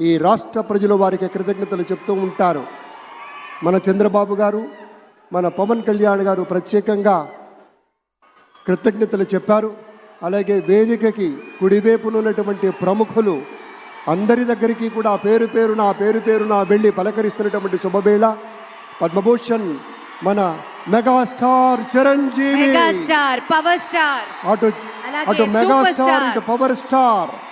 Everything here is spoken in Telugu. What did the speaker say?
ఈ రాష్ట్ర ప్రజలు వారికి కృతజ్ఞతలు చెప్తూ ఉంటారు. మన చంద్రబాబు గారు మన పవన్ కళ్యాణ్ గారు ప్రత్యేకంగా కృతజ్ఞతలు చెప్పారు. అలాగే వేదికకి కుడివైపున ఉన్నటువంటి ప్రముఖులు అందరి దగ్గరికి కూడా పేరు పేరున పేరు పేరున వెళ్ళి పలకరిస్తున్నటువంటి శుభవేళ. పద్మభూషణ్ మన మెగాస్టార్ చిరంజీవి. Power star. అటు అటు మెగాస్టార్ స్టార్. ఇటు పవర్ స్టార్.